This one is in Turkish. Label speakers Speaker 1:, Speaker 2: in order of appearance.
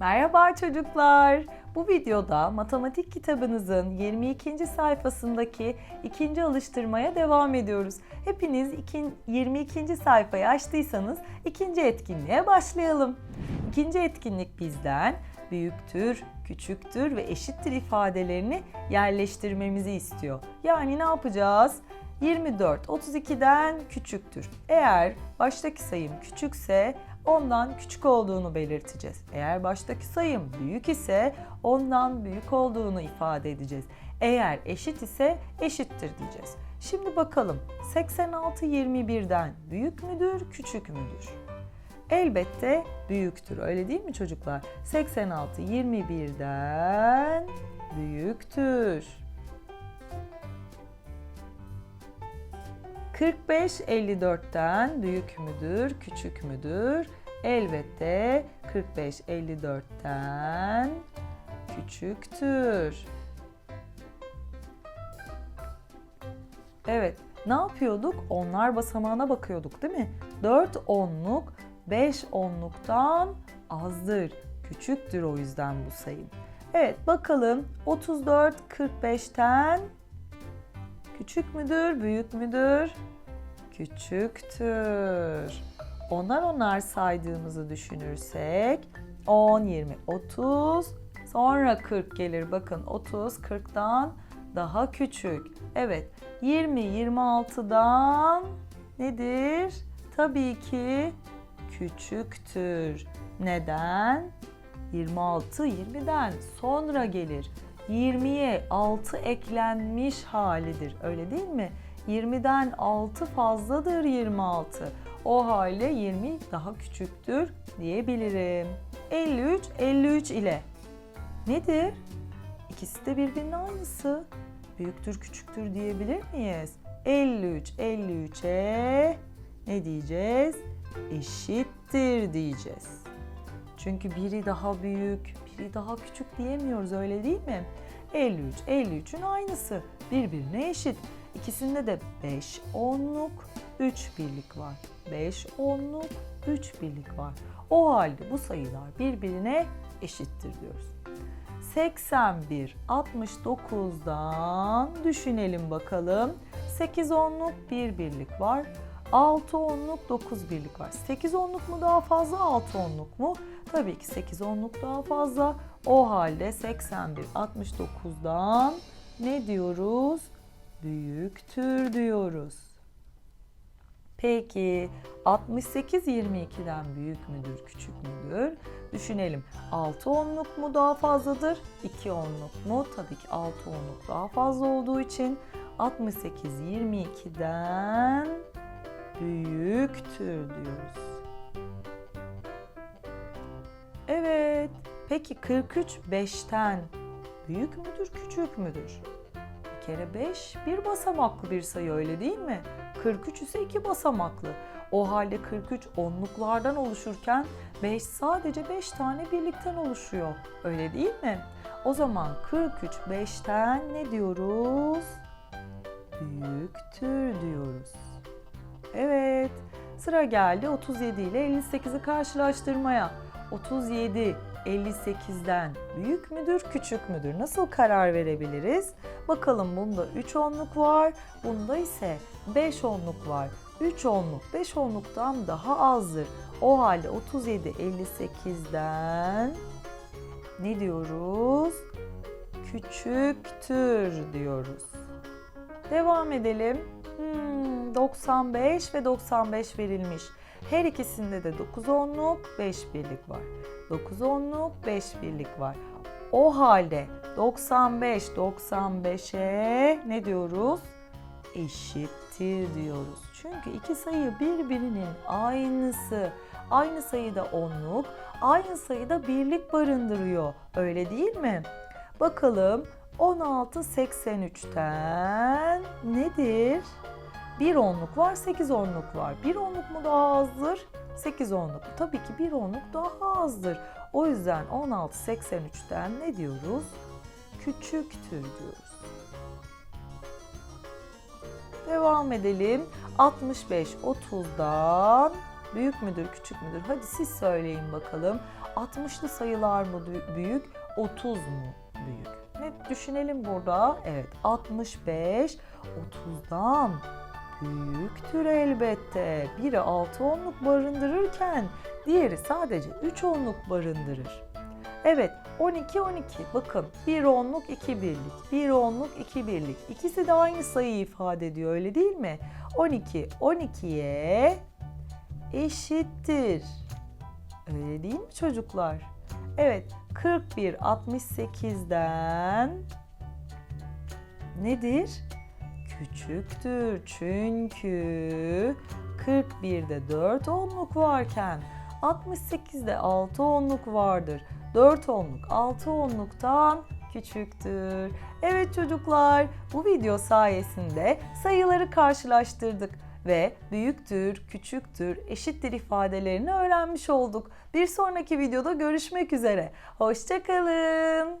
Speaker 1: Merhaba çocuklar. Bu videoda matematik kitabınızın 22. sayfasındaki ikinci alıştırmaya devam ediyoruz. Hepiniz iki- 22. sayfayı açtıysanız ikinci etkinliğe başlayalım. İkinci etkinlik bizden büyüktür, küçüktür ve eşittir ifadelerini yerleştirmemizi istiyor. Yani ne yapacağız? 24 32'den küçüktür. Eğer baştaki sayım küçükse ondan küçük olduğunu belirteceğiz. Eğer baştaki sayım büyük ise ondan büyük olduğunu ifade edeceğiz. Eğer eşit ise eşittir diyeceğiz. Şimdi bakalım 86 21'den büyük müdür, küçük müdür? Elbette büyüktür. Öyle değil mi çocuklar? 86 21'den büyüktür. 45 54'ten büyük müdür, küçük müdür? Elbette 45 54'ten küçüktür. Evet, ne yapıyorduk? Onlar basamağına bakıyorduk değil mi? 4 onluk 5 onluktan azdır. Küçüktür o yüzden bu sayım. Evet, bakalım 34 45'ten Küçük müdür, büyük müdür? Küçüktür. Onar onar saydığımızı düşünürsek 10, 20, 30, sonra 40 gelir. Bakın 30 40'dan daha küçük. Evet 20 26'dan nedir? Tabii ki küçüktür. Neden? 26 20'den sonra gelir. 20'ye 6 eklenmiş halidir. Öyle değil mi? 20'den 6 fazladır 26. O halde 20 daha küçüktür diyebilirim. 53 53 ile nedir? İkisi de birbirinin aynısı. Büyüktür küçüktür diyebilir miyiz? 53 53'e ne diyeceğiz? Eşittir diyeceğiz. Çünkü biri daha büyük, daha küçük diyemiyoruz öyle değil mi? 53, 53'ün aynısı. Birbirine eşit. İkisinde de 5 onluk, 3 birlik var. 5 onluk, 3 birlik var. O halde bu sayılar birbirine eşittir diyoruz. 81, 69'dan düşünelim bakalım. 8 onluk, 1 birlik var. 6 onluk, 9 birlik var. 8 onluk mu daha fazla, 6 onluk mu? Tabii ki 8 onluk daha fazla. O halde 81 69'dan ne diyoruz? Büyüktür diyoruz. Peki 68 22'den büyük müdür, küçük müdür? Düşünelim. 6 onluk mu daha fazladır? 2 onluk mu? Tabii ki 6 onluk daha fazla olduğu için 68 22'den büyüktür diyoruz. Evet. Peki 43 5'ten büyük müdür, küçük müdür? Bir kere 5 bir basamaklı bir sayı öyle değil mi? 43 ise iki basamaklı. O halde 43 onluklardan oluşurken 5 sadece 5 tane birlikten oluşuyor. Öyle değil mi? O zaman 43 5'ten ne diyoruz? Büyüktür diyoruz. Evet. Sıra geldi 37 ile 58'i karşılaştırmaya. 37 58'den büyük müdür, küçük müdür? Nasıl karar verebiliriz? Bakalım bunda 3 onluk var, bunda ise 5 onluk var. 3 onluk 5 onluktan daha azdır. O halde 37 58'den ne diyoruz? Küçüktür diyoruz. Devam edelim. Hmm, 95 ve 95 verilmiş. Her ikisinde de 9 onluk 5 birlik var. 9 onluk 5 birlik var. O halde 95 95'e ne diyoruz? Eşittir diyoruz. Çünkü iki sayı birbirinin aynısı. Aynı sayıda onluk, aynı sayıda birlik barındırıyor. Öyle değil mi? Bakalım 16 83'ten nedir? 1 onluk var, 8 onluk var. 1 onluk mu daha azdır? 8 onluk. Tabii ki 1 onluk daha azdır. O yüzden 16 83'ten ne diyoruz? Küçüktür diyoruz. Devam edelim. 65 30'dan büyük müdür, küçük müdür? Hadi siz söyleyin bakalım. 60'lı sayılar mı büyük, 30 mu büyük? Ne düşünelim burada? Evet, 65 30'dan büyüktür elbette. Biri 6 onluk barındırırken diğeri sadece 3 onluk barındırır. Evet 12 12 bakın 1 onluk 2 birlik 1 onluk 2 birlik ikisi de aynı sayıyı ifade ediyor öyle değil mi? 12 12'ye eşittir. Öyle değil mi çocuklar? Evet 41 68'den nedir? Küçüktür çünkü 41'de 4 onluk varken 68'de 6 onluk vardır. 4 onluk 6 onluktan küçüktür. Evet çocuklar bu video sayesinde sayıları karşılaştırdık ve büyüktür, küçüktür, eşittir ifadelerini öğrenmiş olduk. Bir sonraki videoda görüşmek üzere. Hoşçakalın.